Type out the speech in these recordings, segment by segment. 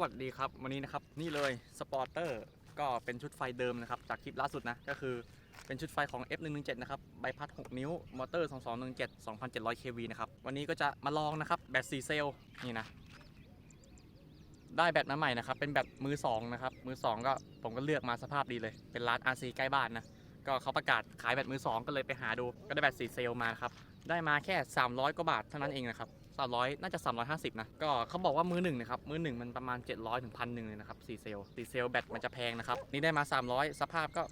วัสดีครับ วันนี้นะครับนี่เลยสปอร์เตอร์ก็เป็นชุดไฟเดิมนะครับ จากคลิปล่าสุดนะ ก็คือเป็นชุดไฟของ F117 นะครับ ใบพัด 6 นิ้ว มอเตอร์ 2217 2700 kV นะครับ วันนี้ก็จะมาลองนะครับ แบต4เซลล์นี่นะ ได้แบตมาใหม่นะครับ เป็นแบตมือ 2 นะครับ มือ 2 ก็ผมก็เลือกมาสภาพดีเลย เป็นร้าน RC ใกล้บ้านนะ ก็เขาประกาศขายแบตมือ 2 ก็เลยไปหาดู ก็ได้แบต4เซลล์มาครับ ได้มาแค่ 300 กว่าบาทเท่านั้นเองนะครับ300 น่าจะ 350 นะ ก็เขาบอกว่ามือหนึ่งนะครับ มือหนึ่งมันประมาณ 700ถึงพันหนึ่งเลยนะครับ4เซลล์4เซลล์แบตมันจะแพงนะครับ นี่ได้มา 300 สภาพก็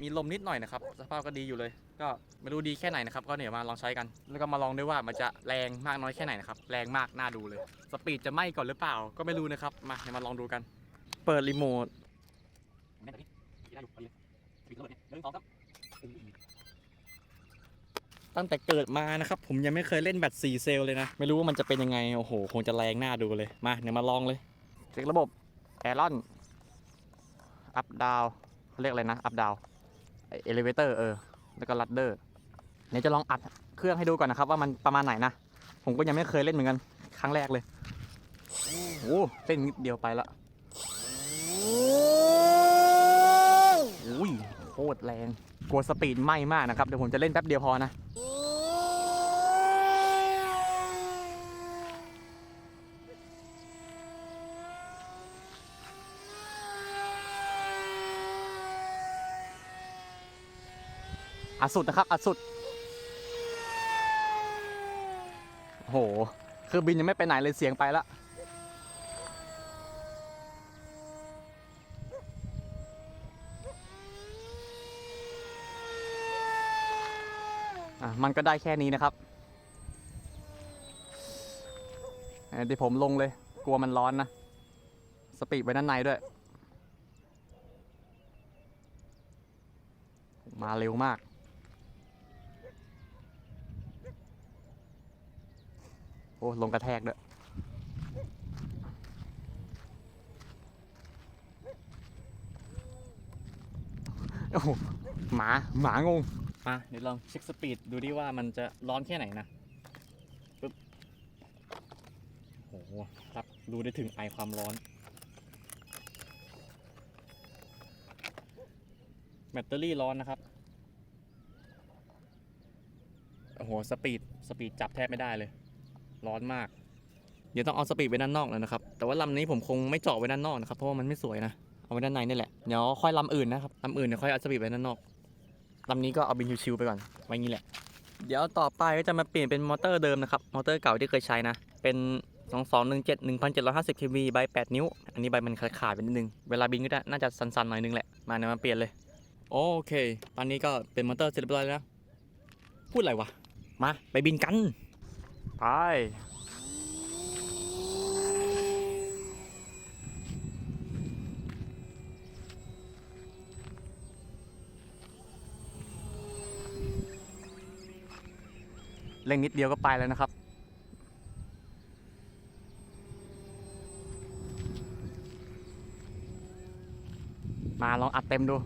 มีลมนิดหน่อยนะครับ สภาพก็ดีอยู่เลย ก็ไม่รู้ดีแค่ไหนนะครับ ก็เดี๋ยวมาลองใช้กัน แล้วก็มาลองด้วยว่ามันจะแรงมากน้อยแค่ไหนนะครับ แรงมากน่าดูเลย สปีดจะไหม้ก่อนหรือเปล่า ก็ไม่รู้นะครับ มาเดี๋ยวมาลองดูกัน เปิดรีโมทตั้ง ตั้งแต่เกิดมานะครับ ผมยังไม่เคยเล่นแบต4เซลเลยนะ ไม่รู้ว่ามันจะเป็นยังไง โอ้โห คงจะแรงหน่าดูเลย มาเดี๋ยวมาลองเลย เช็คระบบแอรอนอัพดาวเขาเรียกอะไรนะ อัพดาวเอลิเวเตอร์เออ แล้วก็ลัดเดอร์เดี๋ยวจะลองอัดเครื่องให้ดูก่อนนะครับ ว่ามันประมาณไหนนะ ผมก็ยังไม่เคยเล่นเหมือนกัน ครั้งแรกเลย โอ้เต้นนิดเดียวไปละอุ้ย โคตรแรงกลัวสปีดไหม้มากนะครับ เดี๋ยวผมจะเล่นแป๊บเดียวพอนะอัดสุดนะครับอัดสุดโอ้โหคือบินยังไม่ไปไหนเลยเสียงไปละ มันก็ได้แค่นี้นะครับเดี๋ยวผมลงเลย กลัวมันร้อนนะ สปีดไว้ด้านในด้วย มาเร็วมาก โอ้ ลงกระแทกด้วยโอ้หมา หมางง มาเดี๋ยวลองเช็คสปีดดูดิว่ามันจะร้อนแค่ไหนนะปึ๊บโอ้โหครับดูได้ถึงไอความร้อน แบตเตอรี่ร้อนนะครับโอ้โหสปีดสปีดจับแทบไม่ได้เลย ร้อนมาก เดี๋ยวต้องเอาสปีดไว้ด้านนอกแล้วนะครับ แต่ว่าลำนี้ผมคงไม่เจาะไว้ด้านนอกนะครับเพราะว่ามันไม่สวยนะเอาไว้ด้านในนี่แหละเดี๋ยวค่อยลำอื่นนะครับลำอื่นเดี๋ยวค่อยเอาสปีดไว้ด้านนอก ลำนี้ก็เอาบินชิวๆไปก่อนไว้งี้แหละ เดี๋ยวต่อไปก็จะมาเปลี่ยนเป็นมอเตอร์เดิมนะครับ มอเตอร์เก่าที่เคยใช้นะ เป็น2217 1750 kV ใบ 8 นิ้ว อันนี้ใบมันขาดๆไปนิดนึง เวลาบินก็ได้น่าจะสันๆหน่อยนึงแหละ มาเดี๋ยวมาเปลี่ยนเลย โอเค ตอนนี้ก็เป็นมอเตอร์เสร็จเรียบร้อยแล้ว พูดอะไรวะ มาไปบินกัน ไป ร่งนิดเดียวก็ไปแล้วนะครับ มาลองอัดเต็มดู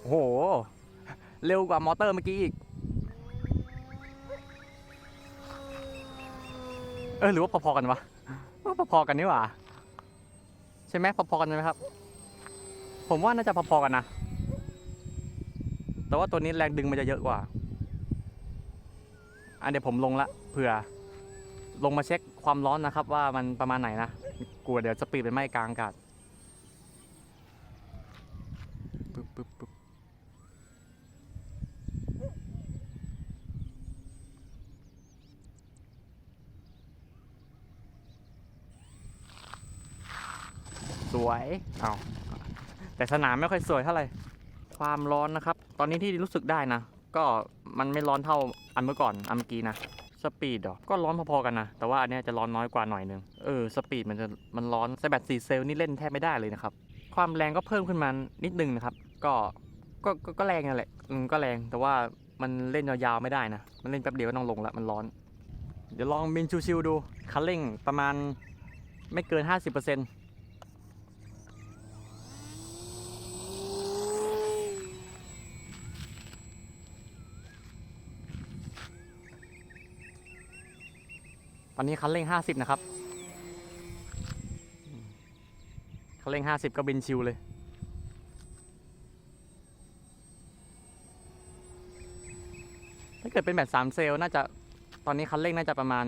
โอ้โห เร็วกว่ามอเตอร์เมื่อกี้อีก เออหรือว่าพอๆกันวะว่าพอๆกันนี่หว่า ใช่ไหมพอๆกันไหมครับ ผมว่าน่าจะพอๆกันนะ แต่ว่าตัวนี้แรงดึงมันจะเยอะกว่า อันเดี๋ยวผมลงละเผื่อ ลงมาเช็คความร้อนนะครับว่ามันประมาณไหนนะกลัวเดี๋ยวสปีดเป็นไหม้กลางอากาศปึ๊บปึ๊บปึ๊บสวย เอาแต่สนามไม่ค่อยสวยเท่าไหร่ ความร้อนนะครับ ตอนนี้ที่รู้สึกได้นะ ก็มันไม่ร้อนเท่าอันเมื่อก่อนอันเมื่อกี้นะสปีดหรอก็ร้อนพอๆกันนะ แต่ว่าอันนี้จะร้อนน้อยกว่าหน่อยนึง เออ สปีดมันจะมันร้อนไซแบต4เซลล์นี่เล่นแทบไม่ได้เลยนะครับ ความแรงก็เพิ่มขึ้นมานิดนึงนะครับก็ก็ก็ก็แรงนั่นแหละ อืมก็แรง แต่ว่ามันเล่นยาวๆไม่ได้นะ มันเล่นแป๊บเดียวก็ต้องลงละ มันร้อน เดี๋ยวลองบินชิวๆดู คันเร่งประมาณไม่เกิน 50% ตอนนี้คันเร่ง 50 นะครับ คันเร่ง 50 ก็บินชิวเลย ถ้าเกิดเป็นแบบ3เซลล์น่าจะ ตอนนี้คันเร่งน่าจะประมาณ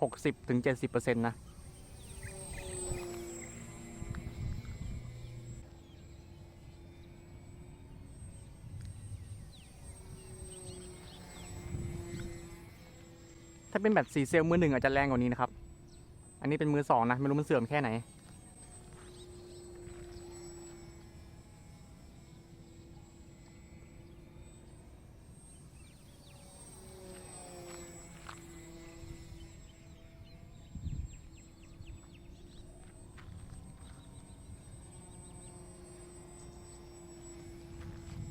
60-70%นะ ถ้าเป็นแบต4เซลล์มือหนึ่งอาจจะแรงกว่านี้นะครับ อันนี้เป็นมือสองนะ ไม่รู้มันเสื่อมแค่ไหน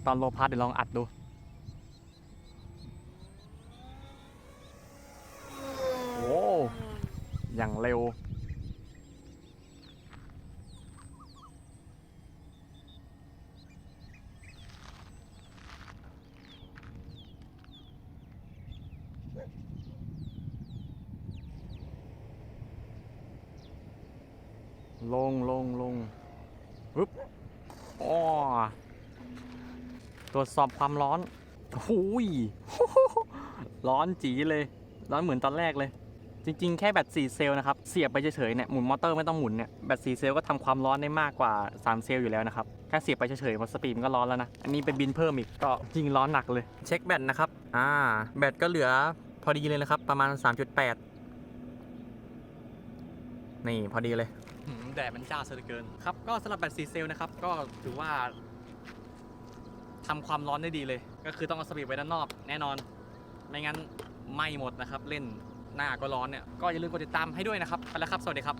ตอนโลพาร์ทเดี๋ยวลองอัดดู โอ้ อย่างเร็ว ลงลงลงปึ๊บอ้อตรวจสอบความร้อนหูยร้อนจีเลย ร้อนเหมือนตอนแรกเลย จริงๆ แค่แบต4เซลล์นะครับ เสียบไปเฉยๆเนี่ยหมุนมอเตอร์ไม่ต้องหมุนเนี่ยแบต4เซลล์ก็ทำความร้อนได้มากกว่า 3 เซลล์อยู่แล้วนะครับแค่เสียบไปเฉยๆมันสปีดมันก็ร้อนแล้วนะ อันนี้เป็นบินเพิ่มอีกก็จริงร้อนหนักเลย เช็คแบตนะครับอ่าแบตก็เหลือพอดีเลยนะครับ ประมาณ 3.8 นี่พอดีเลยแดดมันจ้าซะเหลือเกินครับก็สำหรับแบต4เซลล์นะครับก็ถือว่าทำความร้อนได้ดีเลย ก็คือต้องเอาสปีดไว้ด้านนอกแน่นอน ไม่งั้นไหม่หมดนะครับเล่น หน้าก็ร้อนเนี่ยก็อย่าลืมกดติดตามให้ด้วยนะครับไปแล้วครับ สวัสดีครับ